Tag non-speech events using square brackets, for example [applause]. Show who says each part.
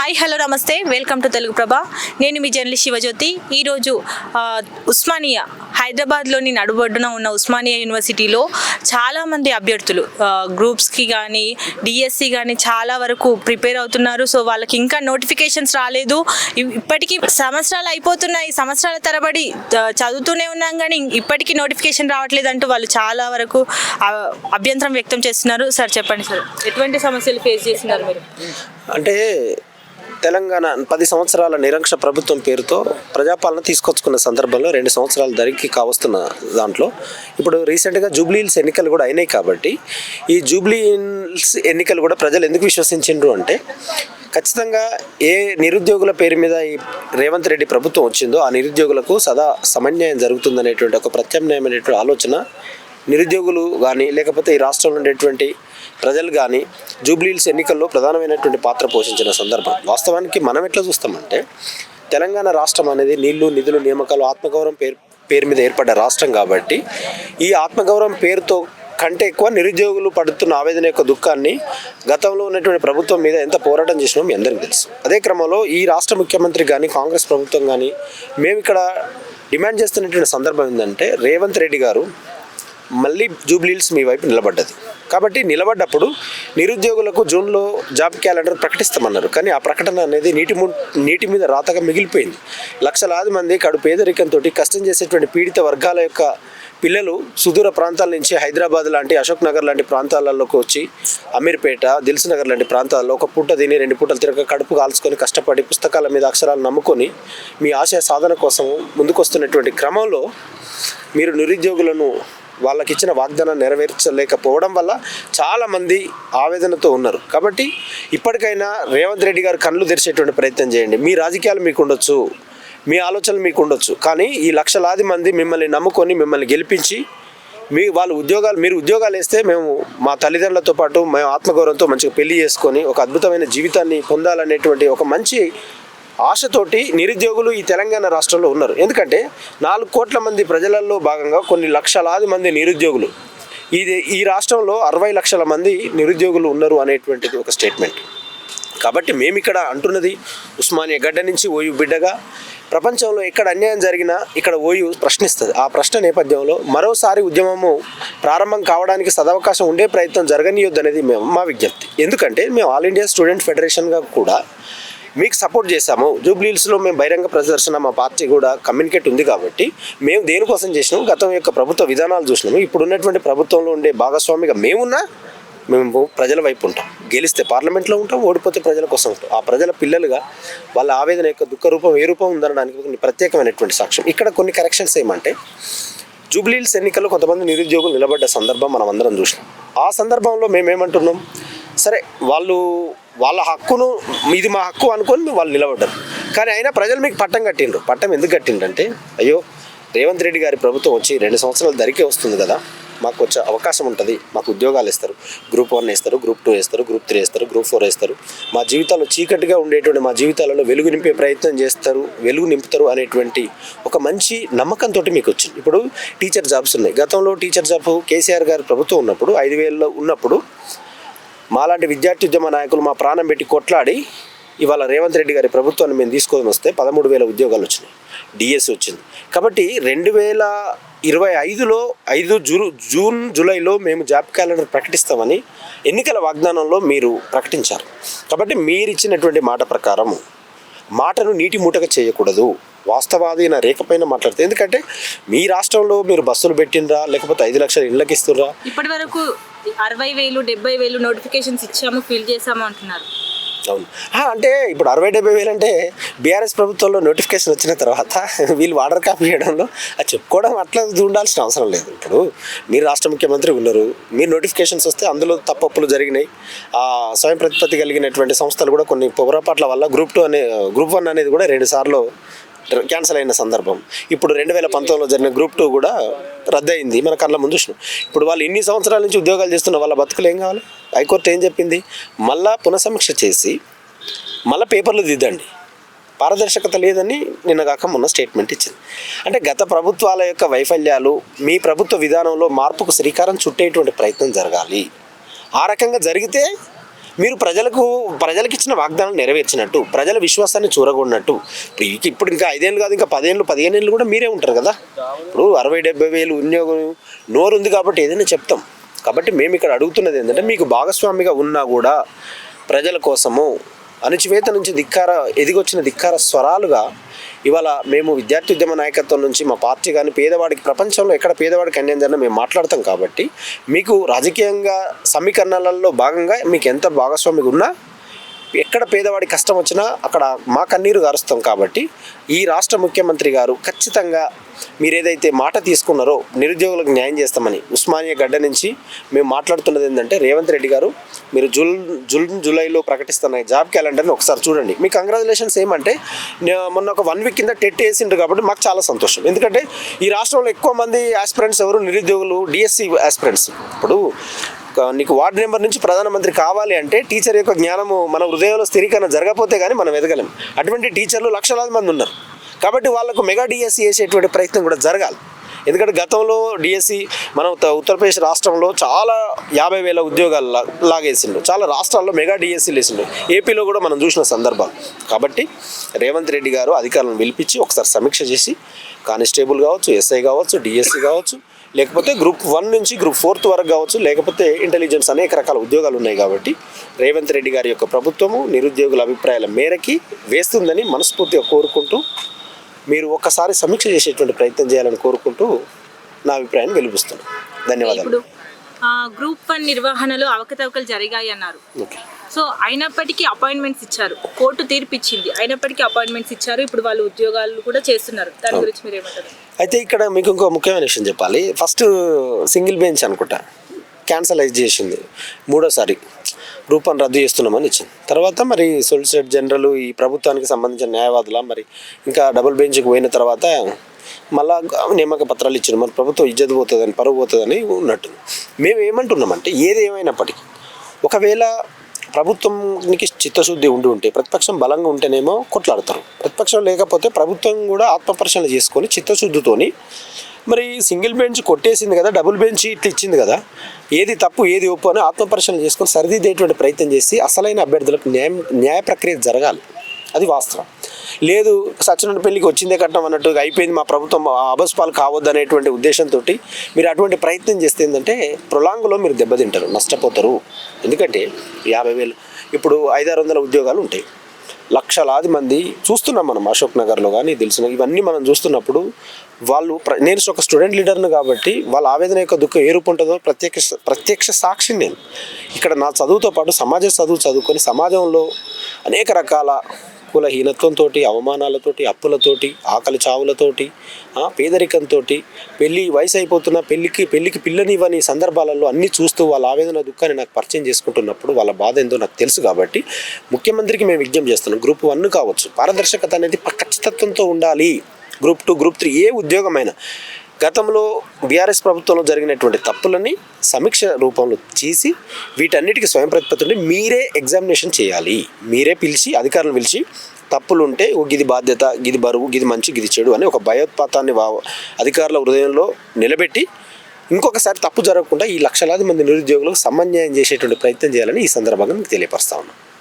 Speaker 1: Hi hello నమస్తే. Welcome to Telugu Prabha. నేను మీ జర్నలిస్ట్ శివజ్యోతి. ఈరోజు ఉస్మానియా హైదరాబాద్లోని నడుబొడ్డున ఉన్న ఉస్మానియా యూనివర్సిటీలో చాలామంది అభ్యర్థులు గ్రూప్స్కి కానీ డిఎస్సి కానీ చాలా వరకు ప్రిపేర్ అవుతున్నారు. సో వాళ్ళకి ఇంకా నోటిఫికేషన్స్ రాలేదు. ఇప్పటికీ సంవత్సరాలు అయిపోతున్నాయి. సంవత్సరాల తరబడి చదువుతూనే ఉన్నాం కానీ ఇప్పటికీ నోటిఫికేషన్ రావట్లేదు అంటూ వాళ్ళు చాలా వరకు అభ్యంతరం వ్యక్తం చేస్తున్నారు. సార్ చెప్పండి సార్. ఎటువంటి సమస్యలు ఫేస్ చేస్తున్నారు మీరు?
Speaker 2: అంటే తెలంగాణ పది సంవత్సరాల నిరంక్ష ప్రభుత్వం పేరుతో ప్రజాపాలన తీసుకొచ్చుకున్న సందర్భంలో రెండు సంవత్సరాల ధరికి కావస్తున్న దాంట్లో ఇప్పుడు రీసెంట్గా జూబ్లీహిల్స్ ఎన్నికలు కూడా అయినాయి కాబట్టి ఈ జూబ్లీహిల్స్ ఎన్నికలు కూడా ప్రజలు ఎందుకు విశ్వసించిండ్రు అంటే ఖచ్చితంగా ఏ నిరుద్యోగుల పేరు మీద ఈ రేవంత్ రెడ్డి ప్రభుత్వం వచ్చిందో ఆ నిరుద్యోగులకు సదా సమన్యాయం జరుగుతుందనేటువంటి ఒక ప్రత్యామ్నాయమైనటువంటి ఆలోచన నిరుద్యోగులు కానీ లేకపోతే ఈ రాష్ట్రంలో ఉండేటువంటి ప్రజలు కానీ జూబ్లీహిల్స్ ఎన్నికల్లో ప్రధానమైనటువంటి పాత్ర పోషించిన సందర్భం. వాస్తవానికి మనం ఎట్లా చూస్తామంటే తెలంగాణ రాష్ట్రం అనేది నీళ్ళు నిధులు నియామకాలు ఆత్మగౌరవం పేరు పేరు మీద ఏర్పడ్డ రాష్ట్రం కాబట్టి ఈ ఆత్మగౌరవం పేరుతో కంటే ఎక్కువ నిరుద్యోగులు పడుతున్న ఆవేదన యొక్క దుఃఖాన్ని గతంలో ఉన్నటువంటి ప్రభుత్వం మీద ఎంత పోరాటం చేసినామో మీ అందరికీ తెలుసు. అదే క్రమంలో ఈ రాష్ట్ర ముఖ్యమంత్రి కానీ కాంగ్రెస్ ప్రభుత్వం కానీ మేము ఇక్కడ డిమాండ్ చేస్తున్నటువంటి సందర్భం ఏంటంటే రేవంత్ రెడ్డి గారు మళ్ళీ జూబ్లీల్స్ మీ వైపు నిలబడ్డది. కాబట్టి నిలబడ్డప్పుడు నిరుద్యోగులకు జూన్లో జాబ్ క్యాలెండర్ ప్రకటిస్తామన్నారు. కానీ ఆ ప్రకటన అనేది నీటి ము నీటి మీద రాతగా మిగిలిపోయింది. లక్షలాది మంది కడు పేదరికంతో కష్టం చేసేటువంటి పీడిత వర్గాల యొక్క పిల్లలు సుదూర ప్రాంతాల నుంచి హైదరాబాద్ లాంటి అశోక్ నగర్ లాంటి ప్రాంతాలలోకి వచ్చి అమీర్పేట దిల్స్ నగర్ లాంటి ప్రాంతాల్లో ఒక పూట తిని రెండు పూటలు తిరగ కడుపు కాల్చుకొని కష్టపడి పుస్తకాల మీద అక్షరాలు నమ్ముకొని మీ ఆశయ సాధన కోసం ముందుకొస్తున్నటువంటి క్రమంలో మీరు నిరుద్యోగులను వాళ్ళకి ఇచ్చిన వాగ్దానం నెరవేర్చలేకపోవడం వల్ల చాలామంది ఆవేదనతో ఉన్నారు. కాబట్టి ఇప్పటికైనా రేవంత్ రెడ్డి గారు కళ్ళు తెరిచేటువంటి ప్రయత్నం చేయండి. మీ రాజకీయాలు మీకు ఉండొచ్చు మీ ఆలోచనలు మీకు ఉండొచ్చు కానీ ఈ లక్షలాది మంది మిమ్మల్ని నమ్ముకొని మిమ్మల్ని గెలిపించి మీ వాళ్ళు ఉద్యోగాలు మీరు ఉద్యోగాలు వేస్తే మేము మా తల్లిదండ్రులతో పాటు మేము ఆత్మగౌరవంతో మంచిగా పెళ్ళి చేసుకొని ఒక అద్భుతమైన జీవితాన్ని పొందాలనేటువంటి ఒక మంచి ఆశతోటి నిరుద్యోగులు ఈ తెలంగాణ రాష్ట్రంలో ఉన్నారు. ఎందుకంటే నాలుగు కోట్ల మంది ప్రజలలో భాగంగా కొన్ని లక్షలాది మంది నిరుద్యోగులు. ఇది ఈ రాష్ట్రంలో అరవై లక్షల మంది నిరుద్యోగులు ఉన్నారు అనేటువంటిది ఒక స్టేట్మెంట్. కాబట్టి మేము ఇక్కడ అంటున్నది ఉస్మానియా గడ్డ నుంచి ఓయు బిడ్డగా ప్రపంచంలో ఎక్కడ అన్యాయం జరిగినా ఇక్కడ ఓయు ప్రశ్నిస్తుంది. ఆ ప్రశ్న నేపథ్యంలో మరోసారి ఉద్యమము ప్రారంభం కావడానికి సదవకాశం ఉండే ప్రయత్నం జరగనీయొద్దు అనేది మేము మా విజ్ఞప్తి. ఎందుకంటే మేము ఆల్ ఇండియా స్టూడెంట్ ఫెడరేషన్గా కూడా మీకు సపోర్ట్ చేశాము. జూబ్లీహిల్స్లో మేము బహిరంగ ప్రదర్శన మా పార్టీ కూడా కమ్యూనికేట్ ఉంది కాబట్టి మేము దేనికోసం చేసినాము? గతం యొక్క ప్రభుత్వ విధానాలు చూసినాము. ఇప్పుడు ఉన్నటువంటి ప్రభుత్వంలో ఉండే భాగస్వామిగా మేమున్నా మేము ప్రజల వైపు ఉంటాం. గెలిస్తే పార్లమెంట్లో ఉంటాం ఓడిపోతే ప్రజల కోసం ఉంటాం. ఆ ప్రజల పిల్లలుగా వాళ్ళ ఆవేదన యొక్క దుఃఖ రూపం ఏ రూపం ఉందనడానికి కొన్ని ప్రత్యేకమైనటువంటి సాక్ష్యం. ఇక్కడ కొన్ని కరెక్షన్స్ ఏమంటే జూబ్లీహిల్స్ ఎన్నికల్లో కొంతమంది నిరుద్యోగులు నిలబడ్డ సందర్భం మనం అందరం చూసినాం. ఆ సందర్భంలో మేమేమంటున్నాం? సరే వాళ్ళు వాళ్ళ హక్కును ఇది మా హక్కు అనుకొని వాళ్ళు నిలబడ్డారు. కానీ అయినా ప్రజలు మీకు పట్టం కట్టిండ్రు. పట్టం ఎందుకు కట్టిండ్రంటే అయ్యో రేవంత్ రెడ్డి గారి ప్రభుత్వం వచ్చి రెండు సంవత్సరాల ధరికే వస్తుంది కదా మాకు వచ్చే అవకాశం ఉంటుంది మాకు ఉద్యోగాలు ఇస్తారు గ్రూప్ వన్ వేస్తారు గ్రూప్ టూ వేస్తారు గ్రూప్ త్రీ వేస్తారు గ్రూప్ ఫోర్ వేస్తారు. మా జీవితాలు చీకటిగా ఉండేటువంటి మా జీవితాలలో వెలుగు నింపే ప్రయత్నం చేస్తారు వెలుగు నింపుతారు అనేటువంటి ఒక మంచి నమ్మకంతో మీకు వచ్చింది. ఇప్పుడు టీచర్ జాబ్స్ ఉన్నాయి. గతంలో టీచర్ జాబ్ కేసీఆర్ గారి ప్రభుత్వం ఉన్నప్పుడు ఐదు వేలలో ఉన్నప్పుడు మాలాంటి విద్యార్థి ఉద్యమ నాయకులు మా ప్రాణం పెట్టి కొట్లాడి ఇవాళ రేవంత్ రెడ్డి గారి ప్రభుత్వాన్ని మేము తీసుకొని వస్తే పదమూడు వేల ఉద్యోగాలు వచ్చినాయి. డిఎస్ వచ్చింది. కాబట్టి రెండు వేల ఇరవై ఐదులో ఐదు జూన్ జూన్ జూలైలో మేము జాబ్ క్యాలెండర్ ప్రకటిస్తామని ఎన్నికల వాగ్దానంలో మీరు ప్రకటించారు. కాబట్టి మీరు ఇచ్చినటువంటి మాట ప్రకారం మాటను నీటి మూటగా చేయకూడదు. వాస్తవాదీన రేఖపైన మాట్లాడితే. ఎందుకంటే మీ రాష్ట్రంలో మీరు బస్సులు పెట్టినరా లేకపోతే ఐదు లక్షల ఇళ్ళకి ఇస్తుర్రా?
Speaker 1: ఇప్పటి వరకు అరవై వేలు డెబ్బై వేలు నోటిఫికేషన్స్ ఇచ్చాము ఫిల్ చేసాము అంటున్నారు.
Speaker 2: అవును. అంటే ఇప్పుడు అరవై డెబ్బై వేలు అంటే బీఆర్ఎస్ ప్రభుత్వంలో నోటిఫికేషన్ వచ్చిన తర్వాత [laughs] వీళ్ళు వాటర్ కాపీ చేయడంలో అది చెప్పుకోవడం అట్లా ఉండాల్సిన అవసరం లేదు. ఇప్పుడు మీరు రాష్ట్ర ముఖ్యమంత్రి ఉన్నారు మీరు నోటిఫికేషన్స్ వస్తే అందులో తప్పప్పులు జరిగినాయి. ఆ స్వయం ప్రతిపత్తి కలిగినటువంటి సంస్థలు కూడా కొన్ని పొగరపాట్ల వల్ల గ్రూప్ టూ అనే గ్రూప్ వన్ అనేది కూడా రెండు సార్లు క్యాన్సిల్ అయిన సందర్భం. ఇప్పుడు రెండు వేల పంతొమ్మిదిలో జరిగిన గ్రూప్ టూ కూడా రద్దయింది. మన కళ్ళ ముందు చూసినాం. ఇప్పుడు వాళ్ళు ఇన్ని సంవత్సరాల నుంచి ఉద్యోగాలు చేస్తున్న వాళ్ళ బతుకులు ఏం కావాలి? హైకోర్టు ఏం చెప్పింది? మళ్ళా పునఃసమీక్ష చేసి మళ్ళీ పేపర్లు దిద్దండి. పారదర్శకత లేదని నిన్న కాక మొన్న స్టేట్మెంట్ ఇచ్చింది. అంటే గత ప్రభుత్వాల యొక్క వైఫల్యాలు మీ ప్రభుత్వ విధానంలో మార్పుకు శ్రీకారం చుట్టేటువంటి ప్రయత్నం జరగాలి. ఆ రకంగా జరిగితే మీరు ప్రజలకు ప్రజలకు ఇచ్చిన వాగ్దానాలు నెరవేర్చినట్టు ప్రజల విశ్వాసాన్ని చూరగొన్నట్టు. ఇప్పుడు ఇప్పుడు ఇంకా ఐదేళ్ళు కాదు ఇంకా పదేళ్ళు పదిహేను ఏళ్ళు కూడా మీరే ఉంటారు కదా? ఇప్పుడు అరవై డెబ్బై వేలు ఉద్యోగం నోరు ఉంది కాబట్టి ఏదైనా చెప్తాం. కాబట్టి మేము ఇక్కడ అడుగుతున్నది ఏంటంటే మీకు భాగస్వామిగా ఉన్నా కూడా ప్రజల కోసము అణచివేత నుంచి ధిక్కార ఎదిగొచ్చిన ధిక్కార స్వరాలుగా ఇవాళ మేము విద్యార్థి ఉద్యమ నాయకత్వం నుంచి మా పార్టీ కానీ పేదవాడికి ప్రపంచంలో ఎక్కడ పేదవాడికి అన్యాయం జరిగినా మేము మాట్లాడతాం కాబట్టి మీకు రాజకీయంగా సమీకరణలలో భాగంగా మీకు ఎంత భాగస్వామిగా ఉన్నా ఎక్కడ పేదవాడి కష్టం వచ్చినా అక్కడ మా కన్నీరు గారుస్తాం కాబట్టి ఈ రాష్ట్ర ముఖ్యమంత్రి గారు ఖచ్చితంగా మీరు ఏదైతే మాట తీసుకున్నారో నిరుద్యోగులకు న్యాయం చేస్తామని ఉస్మానియా గడ్డ నుంచి మేము మాట్లాడుతున్నది ఏంటంటే రేవంత్ రెడ్డి గారు మీరు జూన్ జూన్ జూలైలో ప్రకటిస్తున్న జాబ్ క్యాలెండర్ని ఒకసారి చూడండి. మీ కంగ్రాచులేషన్స్ ఏమంటే మొన్న ఒక వన్ వీక్ కింద టెట్ వేసిండ్రు కాబట్టి మాకు చాలా సంతోషం. ఎందుకంటే ఈ రాష్ట్రంలో ఎక్కువ మంది ఆస్పిరెంట్స్ ఎవరు? నిరుద్యోగులు డిఎస్సి ఆస్పిరెంట్స్ ఇప్పుడు నీకు వార్డు నెంబర్ నుంచి ప్రధానమంత్రి కావాలి అంటే టీచర్ యొక్క జ్ఞానము మన హృదయంలో స్థిరీకరణ జరగకపోతే కానీ మనం ఎదగలేం. అటువంటి టీచర్లు లక్షలాది మంది ఉన్నారు. కాబట్టి వాళ్ళకు మెగా డిఎస్సి వేసేటువంటి ప్రయత్నం కూడా జరగాలి. ఎందుకంటే గతంలో డిఎస్సి మన ఉత్తరప్రదేశ్ రాష్ట్రంలో చాలా యాభై వేల ఉద్యోగాలు లాగేసిండు. చాలా రాష్ట్రాల్లో మెగా డిఎస్సీలు వేసిండు ఏపీలో కూడా మనం చూసిన సందర్భాలు. కాబట్టి రేవంత్ రెడ్డి గారు అధికారులను పిలిపించి ఒకసారి సమీక్ష చేసి కానిస్టేబుల్ కావచ్చు ఎస్ఐ కావచ్చు డిఎస్సి కావచ్చు లేకపోతే గ్రూప్ వన్ నుంచి గ్రూప్ ఫోర్త్ వరకు కావచ్చు లేకపోతే ఇంటెలిజెన్స్ అనేక రకాల ఉద్యోగాలు ఉన్నాయి కాబట్టి రేవంత్ రెడ్డి గారి యొక్క ప్రభుత్వము నిరుద్యోగుల అభిప్రాయాల మేరకి వేస్తుందని మనస్ఫూర్తిగా కోరుకుంటూ మీరు ఒక్కసారి సమీక్ష చేసేటువంటి ప్రయత్నం చేయాలని కోరుకుంటూ నా అభిప్రాయాన్ని వెలిపిస్తున్నాను ధన్యవాదాలు.
Speaker 1: గ్రూప్ వన్ నిర్వహణలో అవకతవకలు జరిగాయి అన్నారు.
Speaker 2: ఓకే.
Speaker 1: సో అయినప్పటికీ అపాయింట్మెంట్స్ ఇచ్చారు. కోర్టు తీర్పు ఇచ్చింది అయినప్పటికీ అపాయింట్మెంట్స్ ఇచ్చారు. ఇప్పుడు వాళ్ళు ఉద్యోగాలు కూడా చేస్తున్నారు. దాని గురించి మీరు ఏమంటారు
Speaker 2: అయితే ఇక్కడ మీకు ఇంకో ముఖ్యమైన విషయం చెప్పాలి. ఫస్ట్ సింగిల్ బెంచ్ అనుకుంటా. క్యాన్సలైజ్ చేసింది మూడోసారి రూపం రద్దు చేస్తున్నామని ఇచ్చింది. తర్వాత మరి సొలిసిటర్ జనరల్ ఈ ప్రభుత్వానికి సంబంధించిన న్యాయవాదుల మరి ఇంకా డబుల్ బెంచ్కి పోయిన తర్వాత మళ్ళా నియామక పత్రాలు ఇచ్చిన మరి ప్రభుత్వం ఇజ్జత్ పోతుందని పరువు పోతుందని ఉన్నట్టు. మేము ఏమంటున్నామంటే ఏది ఏమైనప్పటికీ ఒకవేళ ప్రభుత్వానికి చిత్తశుద్ధి ఉండి ఉంటే ప్రతిపక్షం బలంగా ఉంటేనేమో కొట్లాడతారు. ప్రతిపక్షం లేకపోతే ప్రభుత్వం కూడా ఆత్మపరిశీలన చేసుకొని చిత్తశుద్ధితోని మరి సింగిల్ బెంచ్ కొట్టేసింది కదా డబుల్ బెంచ్ ఇట్లా ఇచ్చింది కదా ఏది తప్పు ఏది ఒప్పు అని ఆత్మపరిశీలన చేసుకొని సరిదిద్దేటువంటి ప్రయత్నం చేసి అసలైన అభ్యర్థులకు న్యాయం న్యాయ ప్రక్రియ జరగాలి. అది వాస్తవం. లేదు సత్యనారాయణ పెళ్ళికి వచ్చిందే కట్నం అన్నట్టు అయిపోయింది మా ప్రభుత్వం అబస్పాలు కావద్దు అనేటువంటి ఉద్దేశంతో మీరు అటువంటి ప్రయత్నం చేస్తే ఏంటంటే ప్రొలాంగ్లో మీరు దెబ్బతింటారు నష్టపోతారు. ఎందుకంటే యాభై వేలు ఇప్పుడు ఐదారు వందల ఉద్యోగాలు ఉంటాయి. లక్షలాది మంది చూస్తున్నాం మనం అశోక్ నగర్లో కానీ తెలిసిన ఇవన్నీ మనం చూస్తున్నప్పుడు వాళ్ళు ప్ర- నేను ఒక స్టూడెంట్ లీడర్ను కాబట్టి వాళ్ళ ఆవేదన యొక్క దుఃఖం ఏ రూపం ఉంటుందో ప్రత్యక్ష ప్రత్యక్ష సాక్షి నేను. ఇక్కడ నా చదువుతో పాటు సమాజ చదువు చదువుకొని సమాజంలో అనేక రకాల కులహీనత్వంతో అవమానాలతోటి అప్పులతోటి ఆకలి చావులతోటి పేదరికంతో పెళ్ళి వయసు అయిపోతున్న పెళ్ళికి పెళ్ళికి పిల్లనివ్వని సందర్భాలలో అన్నీ చూస్తూ వాళ్ళ ఆవేదన దుఃఖాన్ని నాకు పరిచయం చేసుకుంటున్నప్పుడు వాళ్ళ బాధ ఏందో నాకు తెలుసు కాబట్టి ముఖ్యమంత్రికి మేము విజ్ఞం చేస్తున్నాం. గ్రూప్ వన్ కావచ్చు. పారదర్శకత అనేది ఖచ్చితత్వంతో ఉండాలి. గ్రూప్ టూ గ్రూప్ త్రీ ఏ ఉద్యోగమైనా గతంలో బీఆర్ఎస్ ప్రభుత్వంలో జరిగినటువంటి తప్పులని సమీక్ష రూపంలో చేసి వీటన్నిటికీ స్వయం ప్రతిపత్తి మీరే ఎగ్జామినేషన్ చేయాలి. మీరే పిలిచి అధికారులను పిలిచి తప్పులు ఉంటే ఓ గిది బాధ్యత గిది బరువు గిది మంచి గిది చెడు అని ఒక భయోత్పాతాన్ని వా- అధికారుల హృదయంలో నిలబెట్టి ఇంకొకసారి తప్పు జరగకుండా ఈ లక్షలాది మంది నిరుద్యోగులకు సమన్యాయం చేసేటువంటి ప్రయత్నం చేయాలని ఈ సందర్భంగా మీకు తెలియపరుస్తా ఉన్నాను